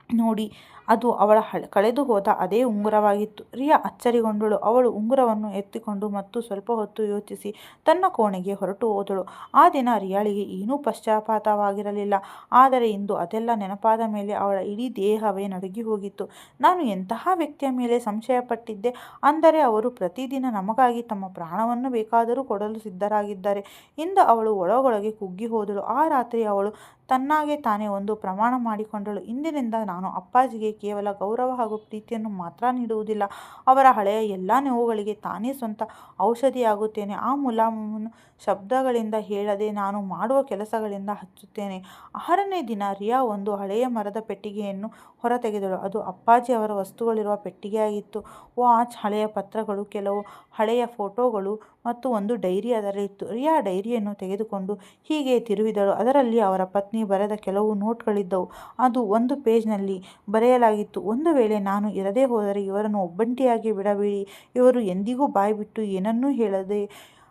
ನೋಡಿ, ಅದು ಅವಳ ಕಳೆದು ಹೋದ ಅದೇ ಉಂಗುರವಾಗಿತ್ತು. ರಿಯಾ ಅಚ್ಚರಿಗೊಂಡಳು. ಅವಳು ಉಂಗುರವನ್ನು ಎತ್ತಿಕೊಂಡು ಮತ್ತು ಸ್ವಲ್ಪ ಹೊತ್ತು ಯೋಚಿಸಿ ತನ್ನ ಕೋಣೆಗೆ ಹೊರಟು ಹೋದಳು. ಆ ದಿನ ರಿಯಾಳಿಗೆ ಏನೂ ಪಶ್ಚಾಪಾತವಾಗಿರಲಿಲ್ಲ ಆದರೆ ಇಂದು ಅದೆಲ್ಲ ನೆನಪಾದ ಮೇಲೆ ಅವಳ ಇಡೀ ದೇಹವೇ ನಡುಗಿ ಹೋಗಿತ್ತು. ನಾನು ಎಂತಹ ವ್ಯಕ್ತಿಯ ಮೇಲೆ ಸಂಶಯಪಟ್ಟಿದ್ದೆ? ಅಂದರೆ ಅವರು ಪ್ರತಿದಿನ ನಮಗಾಗಿ ತಮ್ಮ ಪ್ರಾಣವನ್ನು ಬೇಕಾದರೂ ಕೊಡಲು ಸಿದ್ಧರಾಗಿದ್ದಾರೆ. ಇಂದು ಅವಳು ಒಳಗೊಳಗೆ ಕುಗ್ಗಿ ಹೋದಳು. ಆ ರಾತ್ರಿ ಅವಳು ತನ್ನಾಗೆ ತಾನೇ ಒಂದು ಪ್ರಮಾಣ ಮಾಡಿಕೊಂಡಳು. ಇಂದಿನಿಂದ ನಾನು ಅಪ್ಪಾಜಿಗೆ ಕೇವಲ ಗೌರವ ಹಾಗೂ ಪ್ರೀತಿಯನ್ನು ಮಾತ್ರ ನೀಡುವುದಿಲ್ಲ. ಅವರ ಹಳೆಯ ಎಲ್ಲ ನೋವುಗಳಿಗೆ ತಾನೇ ಸ್ವಂತ ಔಷಧಿಯಾಗುತ್ತೇನೆ. ಆ ಮುಲಾಮನ್ನು ಶಬ್ದಗಳಿಂದ ಹೇಳದೆ ನಾನು ಮಾಡುವ ಕೆಲಸಗಳಿಂದ ಹಚ್ಚುತ್ತೇನೆ. ಆರನೇ ದಿನ ರಿಯಾ ಒಂದು ಹಳೆಯ ಮರದ ಪೆಟ್ಟಿಗೆಯನ್ನು ಹೊರತೆಗೆದಳು. ಅದು ಅಪ್ಪಾಜಿ ಅವರ ವಸ್ತುಗಳಿರುವ ಪೆಟ್ಟಿಗೆಯಾಗಿತ್ತು. ವಾಚ್, ಹಳೆಯ ಪತ್ರಗಳು, ಕೆಲವು ಹಳೆಯ ಫೋಟೋಗಳು ಮತ್ತು ಒಂದು ಡೈರಿ ಅದರಲ್ಲಿತ್ತು ರಿಯಾ ಡೈರಿಯನ್ನು ತೆಗೆದುಕೊಂಡು ಹೀಗೆ ತಿರುವಿದಳು. ಅದರಲ್ಲಿ ಅವರ ಪತ್ನಿ ಬರೆದ ಕೆಲವು ನೋಟ್ಗಳಿದ್ದವು. ಅದು ಒಂದು ಪೇಜ್ನಲ್ಲಿ ಬರೆಯಲಾಗಿತ್ತು. ಒಂದು ವೇಳೆ ನಾನು ಇರದೇ ಹೋದರೆ ಇವರನ್ನು ಒಬ್ಬಂಟಿಯಾಗಿ ಬಿಡಬೇಡಿ. ಇವರು ಎಂದಿಗೂ ಬಾಯ್ಬಿಟ್ಟು ಏನನ್ನೂ ಹೇಳದೆ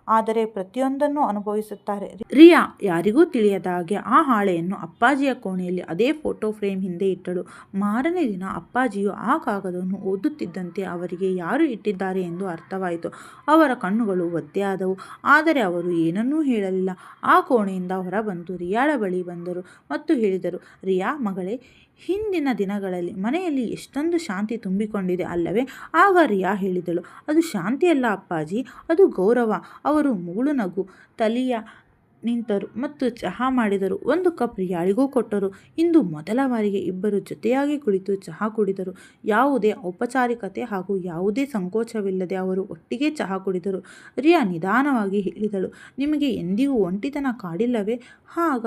ಆದರೆ ಪ್ರತಿಯೊಂದನ್ನು ಅನುಭವಿಸುತ್ತಾರೆ. ರಿಯಾ ಯಾರಿಗೂ ತಿಳಿಯದ ಹಾಗೆ ಆ ಹಾಳೆಯನ್ನು ಅಪ್ಪಾಜಿಯ ಕೋಣೆಯಲ್ಲಿ ಅದೇ ಫೋಟೋ ಫ್ರೇಮ್ ಹಿಂದೆ ಇಟ್ಟಳು. ಮಾರನೇ ದಿನ ಅಪ್ಪಾಜಿಯು ಆ ಕಾಗದವನ್ನು ಓದುತ್ತಿದ್ದಂತೆ ಅವರಿಗೆ ಯಾರು ಇಟ್ಟಿದ್ದಾರೆ ಎಂದು ಅರ್ಥವಾಯಿತು. ಅವರ ಕಣ್ಣುಗಳು ಒದ್ದೆಯಾದವು ಆದರೆ ಅವರು ಏನನ್ನೂ ಹೇಳಲಿಲ್ಲ. ಆ ಕೋಣೆಯಿಂದ ಹೊರಬಂದು ರಿಯಾಳ ಬಳಿ ಬಂದರು ಮತ್ತು ಹೇಳಿದರು, ರಿಯಾ ಮಗಳೇ ಹಿಂದಿನ ದಿನಗಳಲ್ಲಿ ಮನೆಯಲ್ಲಿ ಎಷ್ಟೊಂದು ಶಾಂತಿ ತುಂಬಿಕೊಂಡಿದೆ ಅಲ್ಲವೇ? ಆಗ ರಿಯಾ ಹೇಳಿದಳು, ಅದು ಶಾಂತಿಯಲ್ಲ ಅಪ್ಪಾಜಿ, ಅದು ಗೌರವ. ಅವರು ಮುಗುಳು ನಗು, ತಲಿಯ ನಿಂತರು ಮತ್ತು ಚಹಾ ಮಾಡಿದರು. ಒಂದು ಕಪ್ ರಿಯಾಳಿಗೂ ಕೊಟ್ಟರು. ಇಂದು ಮೊದಲ ಬಾರಿಗೆ ಇಬ್ಬರು ಜೊತೆಯಾಗಿ ಕುಳಿತು ಚಹಾ ಕುಡಿದರು. ಯಾವುದೇ ಔಪಚಾರಿಕತೆ ಹಾಗೂ ಯಾವುದೇ ಸಂಕೋಚವಿಲ್ಲದೆ ಅವರು ಒಟ್ಟಿಗೆ ಚಹಾ ಕುಡಿದರು. ರಿಯಾ ನಿಧಾನವಾಗಿ ಹೇಳಿದಳು, ನಿಮಗೆ ಎಂದಿಗೂ ಒಂಟಿತನ ಕಾಡಿಲ್ಲವೇ? ಆಗ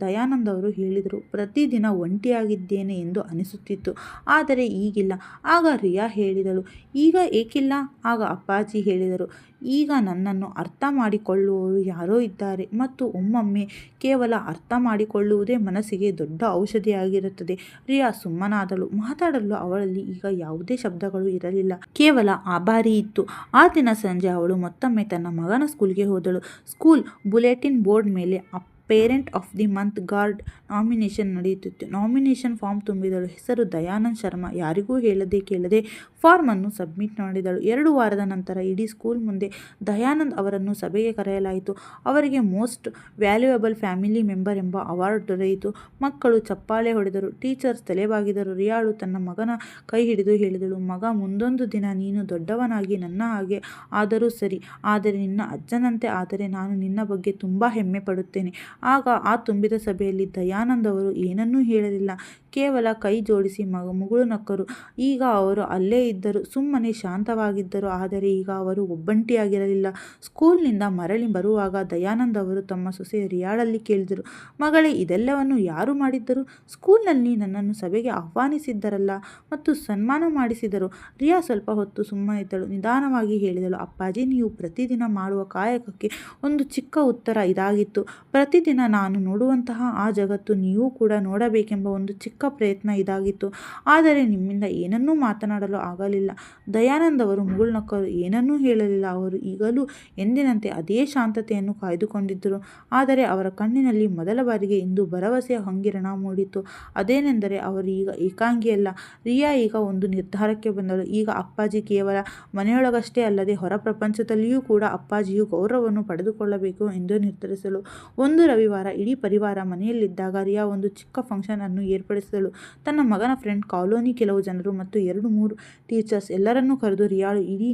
ದಯಾನಂದ್ ಅವರು ಹೇಳಿದರು, ಪ್ರತಿದಿನ ಒಂಟಿಯಾಗಿದ್ದೇನೆ ಎಂದು ಅನಿಸುತ್ತಿತ್ತು, ಆದರೆ ಈಗಿಲ್ಲ. ಆಗ ರಿಯಾ ಹೇಳಿದಳು, ಈಗ ಏಕಿಲ್ಲ? ಆಗ ಅಪ್ಪಾಜಿ ಹೇಳಿದರು ಈಗ ನನ್ನನ್ನು ಅರ್ಥ ಮಾಡಿಕೊಳ್ಳುವವರು ಯಾರೋ ಇದ್ದಾರೆ. ಮತ್ತು ಒಮ್ಮೊಮ್ಮೆ ಕೇವಲ ಅರ್ಥ ಮಾಡಿಕೊಳ್ಳುವುದೇ ಮನಸ್ಸಿಗೆ ದೊಡ್ಡ ಔಷಧಿಯಾಗಿರುತ್ತದೆ. ರಿಯಾ ಸುಮ್ಮನಾದಳು. ಮಾತಾಡಲು ಅವಳಲ್ಲಿ ಈಗ ಯಾವುದೇ ಶಬ್ದಗಳು ಇರಲಿಲ್ಲ. ಕೇವಲ ಆಭಾರಿ ಇತ್ತು. ಆ ದಿನ ಸಂಜೆ ಅವಳು ಮತ್ತೊಮ್ಮೆ ತನ್ನ ಮಗನ ಸ್ಕೂಲ್ಗೆ ಹೋದಳು. ಸ್ಕೂಲ್ ಬುಲೆಟಿನ್ ಬೋರ್ಡ್ ಮೇಲೆ up parent of the month guard nomination ನಡೆಯುತ್ತಿತ್ತು. ನಾಮಿನೇಷನ್ ಫಾರ್ಮ್ ತುಂಬಿದಳು. ಹೆಸರು ದಯಾನಂದ್ ಶರ್ಮಾ. ಯಾರಿಗೂ ಹೇಳದೆ ಕೇಳದೆ ಫಾರ್ಮನ್ನು ಸಬ್ಮಿಟ್ ಮಾಡಿದಳು. ಎರಡು ವಾರದ ನಂತರ ಇಡೀ ಸ್ಕೂಲ್ ಮುಂದೆ ದಯಾನಂದ್ ಅವರನ್ನು ಸಭೆಗೆ ಕರೆಯಲಾಯಿತು. ಅವರಿಗೆ ಮೋಸ್ಟ್ ವ್ಯಾಲ್ಯೂಯಬಲ್ ಫ್ಯಾಮಿಲಿ ಮೆಂಬರ್ ಎಂಬ ಅವಾರ್ಡ್ ದೊರೆಯಿತು. ಮಕ್ಕಳು ಚಪ್ಪಾಳೆ ಹೊಡೆದರು. ಟೀಚರ್ಸ್ ತಲೆಬಾಗಿದರು. ರಿಯಾಳು ತನ್ನ ಮಗನ ಕೈ ಹಿಡಿದು ಹೇಳಿದಳು, ಮಗ, ಮುಂದೊಂದು ದಿನ ನೀನು ದೊಡ್ಡವನಾಗಿ ನನ್ನ ಹಾಗೆ ಆದರೂ ಸರಿ. ಆದರೆ ನಿನ್ನ ಅಜ್ಜನಂತೆ ಆದರೆ ನಾನು ನಿನ್ನ ಬಗ್ಗೆ ತುಂಬ ಹೆಮ್ಮೆ ಪಡುತ್ತೇನೆ. ಆಗ ಆ ತುಂಬಿದ ಸಭೆಯಲ್ಲಿ ದಯಾನಂದವರು ಏನನ್ನೂ ಹೇಳಲಿಲ್ಲ. ಕೇವಲ ಕೈ ಜೋಡಿಸಿ ಮಗ ಮುಗುಳು ನಕ್ಕರು. ಈಗ ಅವರು ಅಲ್ಲೇ ಇದ್ದರು. ಸುಮ್ಮನೆ ಶಾಂತವಾಗಿದ್ದರು. ಆದರೆ ಈಗ ಅವರು ಒಬ್ಬಂಟಿಯಾಗಿರಲಿಲ್ಲ. ಸ್ಕೂಲ್ನಿಂದ ಮರಳಿ ಬರುವಾಗ ದಯಾನಂದ್ ಅವರು ತಮ್ಮ ಸೊಸೆ ರಿಯಾಳಲ್ಲಿ ಕೇಳಿದರು. ಮಗಳೇ, ಇದೆಲ್ಲವನ್ನು ಯಾರು ಮಾಡಿದ್ದರು? ಸ್ಕೂಲ್ನಲ್ಲಿ ನನ್ನನ್ನು ಸಭೆಗೆ ಆಹ್ವಾನಿಸಿದ್ದರಲ್ಲ ಮತ್ತು ಸನ್ಮಾನ ಮಾಡಿಸಿದರು. ರಿಯಾ ಸ್ವಲ್ಪ ಹೊತ್ತು ಸುಮ್ಮನಿದ್ದಳು ನಿಧಾನವಾಗಿ ಹೇಳಿದಳು, ಅಪ್ಪಾಜಿ, ನೀವು ಪ್ರತಿದಿನ ಮಾಡುವ ಕಾಯಕಕ್ಕೆ ಒಂದು ಚಿಕ್ಕ ಉತ್ತರ ಇದಾಗಿತ್ತು. ಪ್ರತಿದಿನ ನಾನು ನೋಡುವಂತಹ ಆ ಜಗತ್ತು ನೀವು ಕೂಡ ನೋಡಬೇಕೆಂಬ ಒಂದು ಚಿಕ್ಕ ಪ್ರಯತ್ನ ಇದಾಗಿತ್ತು. ಆದರೆ ನಿಮ್ಮಿಂದ ಏನನ್ನೂ ಮಾತನಾಡಲು ಆಗಲಿಲ್ಲ. ದಯಾನಂದ್ ಅವರು ಮುಗುಳ್ನಕ್ಕರು ಏನನ್ನೂ ಹೇಳಲಿಲ್ಲ. ಅವರು ಈಗಲೂ ಎಂದಿನಂತೆ ಅದೇ ಶಾಂತತೆಯನ್ನು ಕಾಯ್ದುಕೊಂಡಿದ್ದರು. ಆದರೆ ಅವರ ಕಣ್ಣಿನಲ್ಲಿ ಮೊದಲ ಬಾರಿಗೆ ಇಂದು ಭರವಸೆಯ ಹಂಗಿರಣ ಮೂಡಿತು ಅದೇನೆಂದರೆ ಅವರು ಈಗ ಏಕಾಂಗಿಯಲ್ಲ ರಿಯಾ ಈಗ ಒಂದು ನಿರ್ಧಾರಕ್ಕೆ ಬಂದಳು. ಈಗ ಅಪ್ಪಾಜಿ ಕೇವಲ ಮನೆಯೊಳಗಷ್ಟೇ ಅಲ್ಲದೆ ಹೊರ ಪ್ರಪಂಚದಲ್ಲಿಯೂ ಕೂಡ ಅಪ್ಪಾಜಿಯು ಗೌರವವನ್ನು ಪಡೆದುಕೊಳ್ಳಬೇಕು ಎಂದು ನಿರ್ಧರಿಸಲು. ಒಂದು ರವಿವಾರ ಇಡೀ ಪರಿವಾರ ಮನೆಯಲ್ಲಿದ್ದಾಗ ರಿಯಾ ಒಂದು ಚಿಕ್ಕ ಫಂಕ್ಷನ್ ಅನ್ನು ಏರ್ಪಡಿಸಿದಳು. ತನ್ನ ಮಗನ ಫ್ರೆಂಡ್ ಕಾಲೋನಿ ಕೆಲವು ಜನರು ಮತ್ತು ಎರಡು ಮೂರು ಟೀಚರ್ಸ್ ಎಲ್ಲರನ್ನೂ ಕರೆದು ರಿಯಾಳು, ಇಡೀ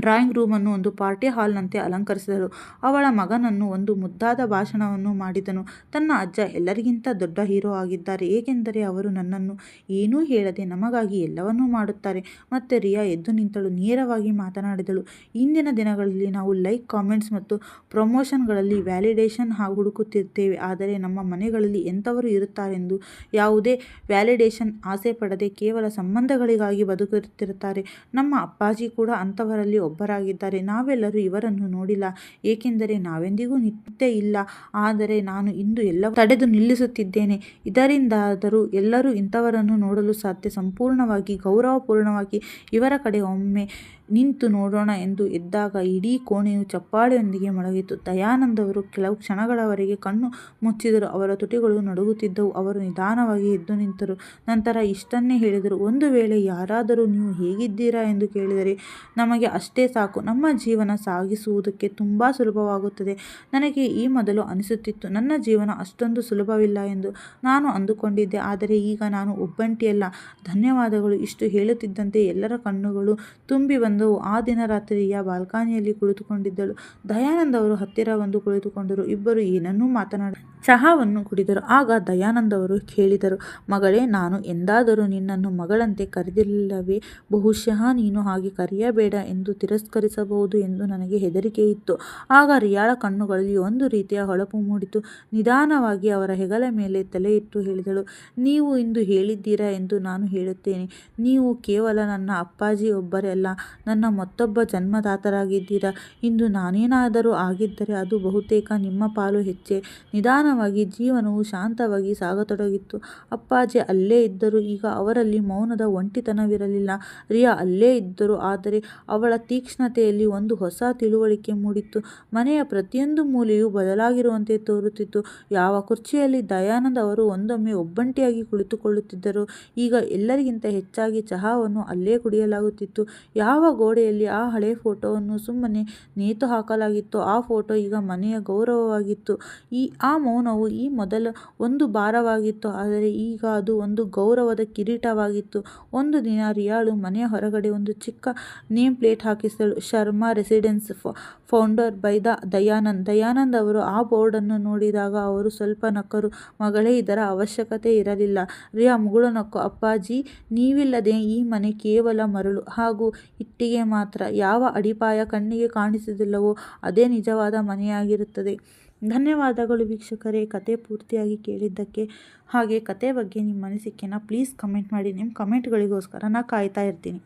ಡ್ರಾಯಿಂಗ್ ರೂಮನ್ನು ಒಂದು ಪಾರ್ಟಿ ಹಾಲ್ನಂತೆ ಅಲಂಕರಿಸಿದಳು ಅವಳ ಮಗನನ್ನು ಒಂದು ಮುದ್ದಾದ ಭಾಷಣವನ್ನು ಮಾಡಿದನು. ತನ್ನ ಅಜ್ಜ ಎಲ್ಲರಿಗಿಂತ ದೊಡ್ಡ ಹೀರೋ ಆಗಿದ್ದಾರೆ. ಏಕೆಂದರೆ ಅವರು ನನ್ನನ್ನು ಏನೂ ಹೇಳದೆ ನಮಗಾಗಿ ಎಲ್ಲವನ್ನೂ ಮಾಡುತ್ತಾರೆ. ಮತ್ತೆ ರಿಯಾ ಎದ್ದು ನಿಂತಳು, ನೇರವಾಗಿ ಮಾತನಾಡಿದಳು. ಇಂದಿನ ದಿನಗಳಲ್ಲಿ ನಾವು ಲೈಕ್, ಕಾಮೆಂಟ್ಸ್ ಮತ್ತು ಪ್ರಮೋಷನ್ಗಳಲ್ಲಿ ವ್ಯಾಲಿಡೇಷನ್ ಹುಡುಕುತ್ತಿರ್ತೇವೆ ಆದರೆ ನಮ್ಮ ಮನೆಗಳಲ್ಲಿ ಎಂಥವರು ಇರುತ್ತಾರೆಂದು ಯಾವುದೇ ವ್ಯಾಲಿಡೇಷನ್ ಆಸೆ ಪಡದೆ ಕೇವಲ ಸಂಬಂಧಗಳಿಗಾಗಿ ಬದುಕುತ್ತಿರುತ್ತಾರೆ. ನಮ್ಮ ಅಪ್ಪಾಜಿ ಕೂಡ ಅಂಥವರಲ್ಲಿ ಒಬ್ಬರಾಗಿದ್ದಾರೆ. ನಾವೆಲ್ಲರೂ ಇವರನ್ನು ನೋಡಿಲ್ಲ. ಏಕೆಂದರೆ ನಾವೆಂದಿಗೂ ನಿತ್ಯ ಇಲ್ಲ. ಆದರೆ ನಾನು ಇಂದು ಎಲ್ಲ ತಡೆದು ನಿಲ್ಲಿಸುತ್ತಿದ್ದೇನೆ. ಇದರಿಂದಾದರೂ ಎಲ್ಲರೂ ಇಂಥವರನ್ನು ನೋಡಲು ಸಾಧ್ಯ. ಸಂಪೂರ್ಣವಾಗಿ, ಗೌರವಪೂರ್ಣವಾಗಿ ಇವರ ಕಡೆ ಒಮ್ಮೆ ನಿಂತು ನೋಡೋಣ ಎಂದು ಎದ್ದಾಗ ಇಡೀ ಕೋಣೆಯು ಚಪ್ಪಾಳೆಯೊಂದಿಗೆ ಮೊಳಗಿತು ದಯಾನಂದವರು ಕೆಲವು ಕ್ಷಣಗಳವರೆಗೆ ಕಣ್ಣು ಮುಚ್ಚಿದರು. ಅವರ ತುಟಿಗಳು ನಡುಗುತ್ತಿದ್ದವು. ಅವರು ನಿಧಾನವಾಗಿ ಎದ್ದು ನಿಂತರು. ನಂತರ ಇಷ್ಟನ್ನೇ ಹೇಳಿದರು. ಒಂದು ವೇಳೆ ಯಾರಾದರೂ ನೀವು ಹೇಗಿದ್ದೀರಾ ಎಂದು ಕೇಳಿದರೆ, ನಮಗೆ ಅಷ್ಟೇ ಸಾಕು. ನಮ್ಮ ಜೀವನ ಸಾಗಿಸುವುದಕ್ಕೆ ತುಂಬ ಸುಲಭವಾಗುತ್ತದೆ. ನನಗೆ ಈ ಮೊದಲು ಅನಿಸುತ್ತಿತ್ತು. ನನ್ನ ಜೀವನ ಅಷ್ಟೊಂದು ಸುಲಭವಿಲ್ಲ ಎಂದು ನಾನು ಅಂದುಕೊಂಡಿದ್ದೆ. ಆದರೆ ಈಗ ನಾನು ಒಬ್ಬಂಟಿಯಲ್ಲ. ಧನ್ಯವಾದಗಳು. ಇಷ್ಟು ಹೇಳುತ್ತಿದ್ದಂತೆ ಎಲ್ಲರ ಕಣ್ಣುಗಳು ತುಂಬಿ ಬಂದವು. ಆ ದಿನ ರಾತ್ರಿಯ ಬಾಲ್ಕನಿಯಲ್ಲಿ ಕುಳಿತುಕೊಂಡಿದ್ದಳು. ದಯಾನಂದ ಅವರು ಹತ್ತಿರ ಬಂದು ಕುಳಿತುಕೊಂಡರು. ಇಬ್ಬರು ಏನನ್ನೂ ಮಾತನಾಡ ಚಹಾವನ್ನು ಕುಡಿದರು. ಆಗ ದಯಾನಂದ ಅವರು ಕೇಳಿದರು, ಮಗಳೇ, ನಾನು ಎಂದಾದರೂ ನಿನ್ನನ್ನು ಮಗಳಂತೆ ಕರೆದಿಲ್ಲವೇ? ಬಹುಶಃ ನೀನು ಹಾಗೆ ಕರೆಯಬೇಡ ಎಂದು ತಿರಸ್ಕರಿಸಬಹುದು ಎಂದು ನನಗೆ ಹೆದರಿಕೆ ಇತ್ತು. ಆಗ ರಿಯಾಳ ಕಣ್ಣುಗಳಲ್ಲಿ ಒಂದು ರೀತಿಯ ಹೊಳಪು ಮೂಡಿತು. ನಿಧಾನವಾಗಿ ಅವರ ಹೆಗಲ ಮೇಲೆ ತಲೆ ಇಟ್ಟು ಹೇಳಿದಳು, ನೀವು ಇಂದು ಹೇಳಿದ್ದೀರಾ ಎಂದು ನಾನು ಹೇಳುತ್ತೇನೆ. ನೀವು ಕೇವಲ ನನ್ನ ಅಪ್ಪಾಜಿ ಒಬ್ಬರೇ ಅಲ್ಲ ನನ್ನ ಮತ್ತೊಬ್ಬ ಜನ್ಮದಾತರಾಗಿದ್ದೀರಾ. ಇಂದು ನಾನೇನಾದರೂ ಆಗಿದ್ದರೆ ಅದು ಬಹುತೇಕ ನಿಮ್ಮ ಪಾಲು ಹೆಚ್ಚೆ. ನಿಧಾನವಾಗಿ ಜೀವನವು ಶಾಂತವಾಗಿ ಸಾಗತೊಡಗಿತ್ತು. ಅಪ್ಪಾಜಿ ಅಲ್ಲೇ ಇದ್ದರು. ಈಗ ಅವರಲ್ಲಿ ಮೌನದ ಒಂಟಿತನವಿರಲಿಲ್ಲ. ರಿಯಾ ಅಲ್ಲೇ ಇದ್ದರು. ಆದರೆ ಅವಳ ತೀಕ್ಷ್ಣತೆಯಲ್ಲಿ ಒಂದು ಹೊಸ ತಿಳುವಳಿಕೆ ಮೂಡಿತ್ತು. ಮನೆಯ ಪ್ರತಿಯೊಂದು ಮೂಲೆಯೂ ಬದಲಾಗಿರುವಂತೆ ತೋರುತ್ತಿತ್ತು. ಯಾವ ಕುರ್ಚಿಯಲ್ಲಿ ದಯಾನಂದ್ ಅವರು ಒಂದೊಮ್ಮೆ ಒಬ್ಬಂಟಿಯಾಗಿ ಕುಳಿತುಕೊಳ್ಳುತ್ತಿದ್ದರು. ಈಗ ಎಲ್ಲರಿಗಿಂತ ಹೆಚ್ಚಾಗಿ ಚಹಾವನ್ನು ಅಲ್ಲೇ ಕುಡಿಯಲಾಗುತ್ತಿತ್ತು. ಯಾವ ಗೋಡೆಯಲ್ಲಿ ಆ ಹಳೆ ಫೋಟೋವನ್ನು ಸುಮ್ಮನೆ ನೇತು ಹಾಕಲಾಗಿತ್ತು ಆ ಫೋಟೋ ಈಗ ಮನೆಯ ಗೌರವವಾಗಿತ್ತು. ಈ, ಆ ಮೌನವು ಈ ಮೊದಲ ಒಂದು ಭಾರವಾಗಿತ್ತು. ಆದರೆ ಈಗ ಅದು ಒಂದು ಗೌರವದ ಕಿರೀಟವಾಗಿತ್ತು. ಒಂದು ದಿನ ರಿಯಾಳು ಮನೆಯ ಹೊರಗಡೆ ಒಂದು ಚಿಕ್ಕ name plate ಹಾಕಿಸಿದಳು Sharma residence founder by the Dayanand. Dayanand ಅವರು ಆ ಬೋರ್ಡನ್ನು ನೋಡಿದಾಗ ಅವರು ಸ್ವಲ್ಪ ನಕ್ಕರು. ಮಗಳೇ, ಇದರ ಅವಶ್ಯಕತೆ ಇರಲಿಲ್ಲ. ರಿಯಾ, ಮುಗುಳು ನಕ್ಕು. ಅಪ್ಪಾಜಿ, ನೀವಿಲ್ಲದೆ ಈ ಮನೆ ಕೇವಲ ಮರಳು. ಹಾಗೂ ಇಟ್ಟಿಗೆ ಮಾತ್ರ. ಯಾವ ಅಡಿಪಾಯ ಕಣ್ಣಿಗೆ ಕಾಣಿಸುವುದಿಲ್ಲವೋ ಅದೇ ನಿಜವಾದ ಮನೆಯಾಗಿರುತ್ತದೆ. ಧನ್ಯವಾದಗಳು ವೀಕ್ಷಕರೇ. ಕತೆ ಪೂರ್ತಿಯಾಗಿ ಕೇಳಿದ್ದಕ್ಕೆ ಹಾಗೆ ಕತೆ ಬಗ್ಗೆ ನಿಮ್ಮ ಅನಿಸಿಕೆನ ಪ್ಲೀಸ್ ಕಮೆಂಟ್ ಮಾಡಿ. ನಿಮ್ಮ ಕಮೆಂಟ್ಗಳಿಗೋಸ್ಕರ ನಾನು ಕಾಯ್ತಾ ಇರ್ತೀನಿ.